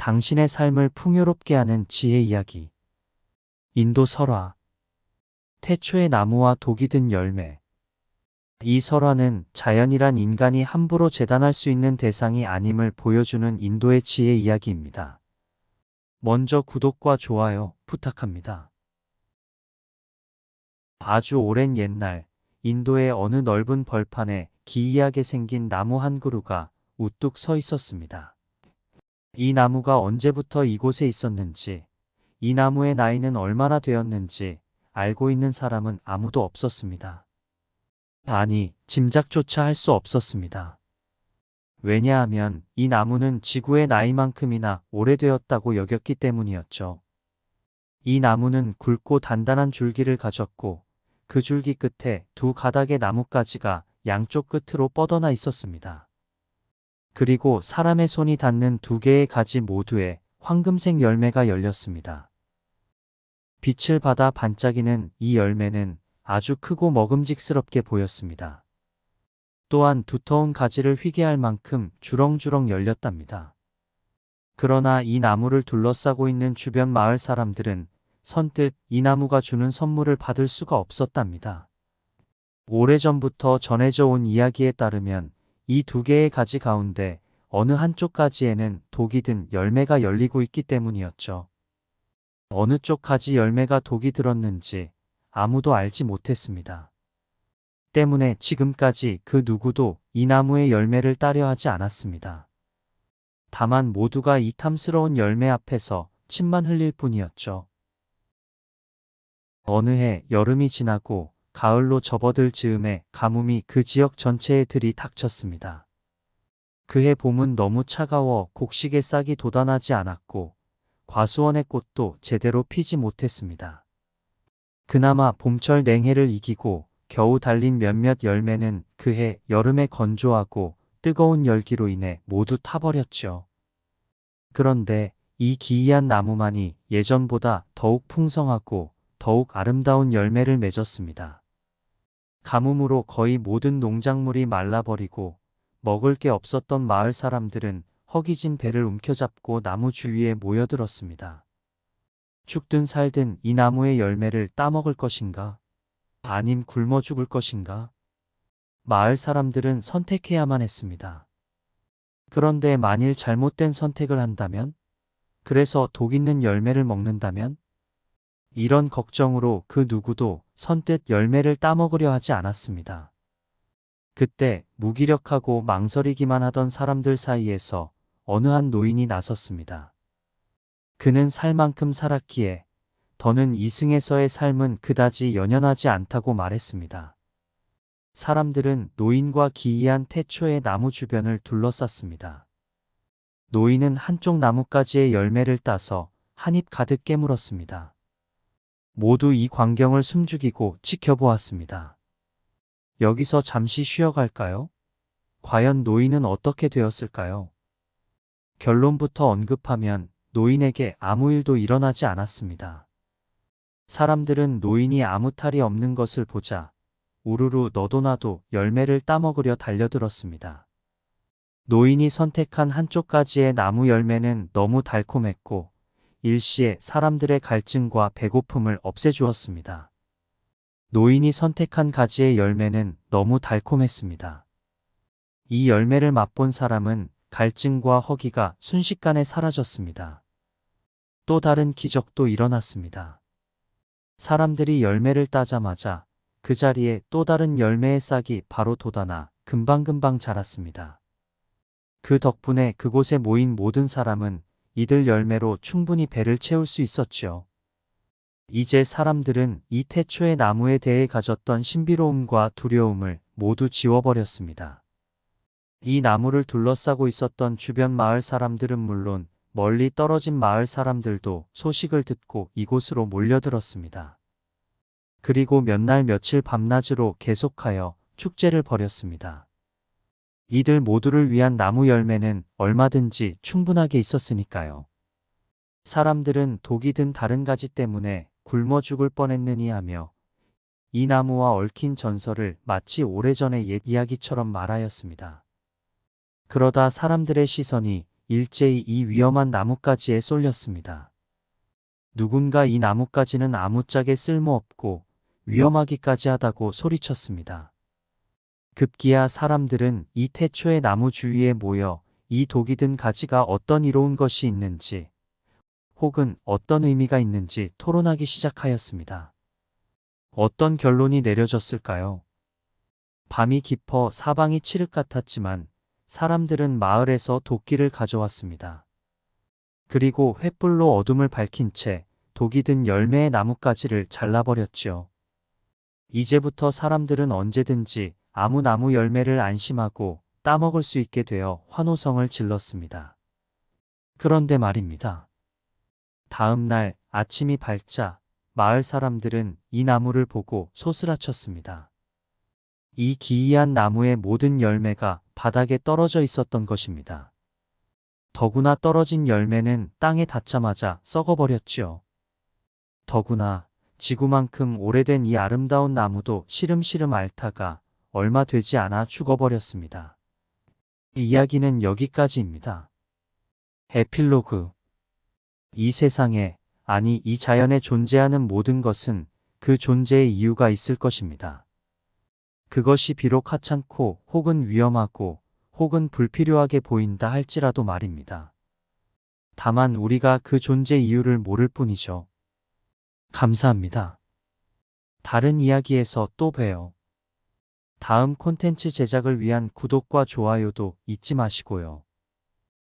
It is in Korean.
당신의 삶을 풍요롭게 하는 지혜 이야기. 인도 설화. 태초의 나무와 독이 든 열매. 이 설화는 자연이란 인간이 함부로 재단할 수 있는 대상이 아님을 보여주는 인도의 지혜 이야기입니다. 먼저 구독과 좋아요 부탁합니다. 아주 오랜 옛날, 인도의 어느 넓은 벌판에 기이하게 생긴 나무 한 그루가 우뚝 서 있었습니다. 이 나무가 언제부터 이곳에 있었는지, 이 나무의 나이는 얼마나 되었는지 알고 있는 사람은 아무도 없었습니다. 아니, 짐작조차 할 수 없었습니다. 왜냐하면 이 나무는 지구의 나이만큼이나 오래되었다고 여겼기 때문이었죠. 이 나무는 굵고 단단한 줄기를 가졌고 그 줄기 끝에 두 가닥의 나뭇가지가 양쪽 끝으로 뻗어나 있었습니다. 그리고 사람의 손이 닿는 두 개의 가지 모두에 황금색 열매가 열렸습니다. 빛을 받아 반짝이는 이 열매는 아주 크고 먹음직스럽게 보였습니다. 또한 두터운 가지를 휘게 할 만큼 주렁주렁 열렸답니다. 그러나 이 나무를 둘러싸고 있는 주변 마을 사람들은 선뜻 이 나무가 주는 선물을 받을 수가 없었답니다. 오래전부터 전해져 온 이야기에 따르면 이 두 개의 가지 가운데 어느 한쪽 가지에는 독이 든 열매가 열리고 있기 때문이었죠. 어느 쪽 가지 열매가 독이 들었는지 아무도 알지 못했습니다. 때문에 지금까지 그 누구도 이 나무의 열매를 따려 하지 않았습니다. 다만 모두가 이 탐스러운 열매 앞에서 침만 흘릴 뿐이었죠. 어느 해 여름이 지나고 가을로 접어들 즈음에 가뭄이 그 지역 전체에 들이 닥쳤습니다. 그해 봄은 너무 차가워 곡식의 싹이 돋아나지 않았고 과수원의 꽃도 제대로 피지 못했습니다. 그나마 봄철 냉해를 이기고 겨우 달린 몇몇 열매는 그해 여름의 건조하고 뜨거운 열기로 인해 모두 타버렸죠. 그런데 이 기이한 나무만이 예전보다 더욱 풍성하고 더욱 아름다운 열매를 맺었습니다. 가뭄으로 거의 모든 농작물이 말라버리고 먹을 게 없었던 마을 사람들은 허기진 배를 움켜잡고 나무 주위에 모여들었습니다. 죽든 살든 이 나무의 열매를 따먹을 것인가? 아님 굶어 죽을 것인가? 마을 사람들은 선택해야만 했습니다. 그런데 만일 잘못된 선택을 한다면? 그래서 독 있는 열매를 먹는다면? 이런 걱정으로 그 누구도 선뜻 열매를 따먹으려 하지 않았습니다. 그때 무기력하고 망설이기만 하던 사람들 사이에서 어느 한 노인이 나섰습니다. 그는 살 만큼 살았기에 더는 이승에서의 삶은 그다지 연연하지 않다고 말했습니다. 사람들은 노인과 기이한 태초의 나무 주변을 둘러쌌습니다. 노인은 한쪽 나뭇가지의 열매를 따서 한 입 가득 깨물었습니다. 모두 이 광경을 숨죽이고 지켜보았습니다. 여기서 잠시 쉬어갈까요? 과연 노인은 어떻게 되었을까요? 결론부터 언급하면 노인에게 아무 일도 일어나지 않았습니다. 사람들은 노인이 아무 탈이 없는 것을 보자 우르르 너도 나도 열매를 따먹으려 달려들었습니다. 노인이 선택한 한쪽 가지의 나무 열매는 너무 달콤했고 일시에 사람들의 갈증과 배고픔을 없애주었습니다. 노인이 선택한 가지의 열매는 너무 달콤했습니다. 이 열매를 맛본 사람은 갈증과 허기가 순식간에 사라졌습니다. 또 다른 기적도 일어났습니다. 사람들이 열매를 따자마자 그 자리에 또 다른 열매의 싹이 바로 돋아나 금방금방 자랐습니다. 그 덕분에 그곳에 모인 모든 사람은 이들 열매로 충분히 배를 채울 수 있었지요. 이제 사람들은 이 태초의 나무에 대해 가졌던 신비로움과 두려움을 모두 지워버렸습니다. 이 나무를 둘러싸고 있었던 주변 마을 사람들은 물론 멀리 떨어진 마을 사람들도 소식을 듣고 이곳으로 몰려들었습니다. 그리고 몇 날 며칠 밤낮으로 계속하여 축제를 벌였습니다. 이들 모두를 위한 나무 열매는 얼마든지 충분하게 있었으니까요. 사람들은 독이 든 다른 가지 때문에 굶어 죽을 뻔했느니 하며 이 나무와 얽힌 전설을 마치 오래전의 옛 이야기처럼 말하였습니다. 그러다 사람들의 시선이 일제히 이 위험한 나뭇가지에 쏠렸습니다. 누군가 이 나뭇가지는 아무짝에 쓸모없고 위험하기까지 하다고 소리쳤습니다. 급기야 사람들은 이 태초의 나무 주위에 모여 이 독이 든 가지가 어떤 이로운 것이 있는지 혹은 어떤 의미가 있는지 토론하기 시작하였습니다. 어떤 결론이 내려졌을까요? 밤이 깊어 사방이 칠흑 같았지만 사람들은 마을에서 도끼를 가져왔습니다. 그리고 횃불로 어둠을 밝힌 채 독이 든 열매의 나뭇가지를 잘라버렸지요. 이제부터 사람들은 언제든지 아무 나무 열매를 안심하고 따먹을 수 있게 되어 환호성을 질렀습니다. 그런데 말입니다. 다음 날 아침이 밝자 마을 사람들은 이 나무를 보고 소스라쳤습니다. 이 기이한 나무의 모든 열매가 바닥에 떨어져 있었던 것입니다. 더구나 떨어진 열매는 땅에 닿자마자 썩어버렸지요. 더구나 지구만큼 오래된 이 아름다운 나무도 시름시름 앓다가 얼마 되지 않아 죽어버렸습니다. 이 이야기는 여기까지입니다. 에필로그 이 세상에, 아니 이 자연에 존재하는 모든 것은 그 존재의 이유가 있을 것입니다. 그것이 비록 하찮고 혹은 위험하고 혹은 불필요하게 보인다 할지라도 말입니다. 다만 우리가 그 존재 이유를 모를 뿐이죠. 감사합니다. 다른 이야기에서 또 봬요. 다음 콘텐츠 제작을 위한 구독과 좋아요도 잊지 마시고요.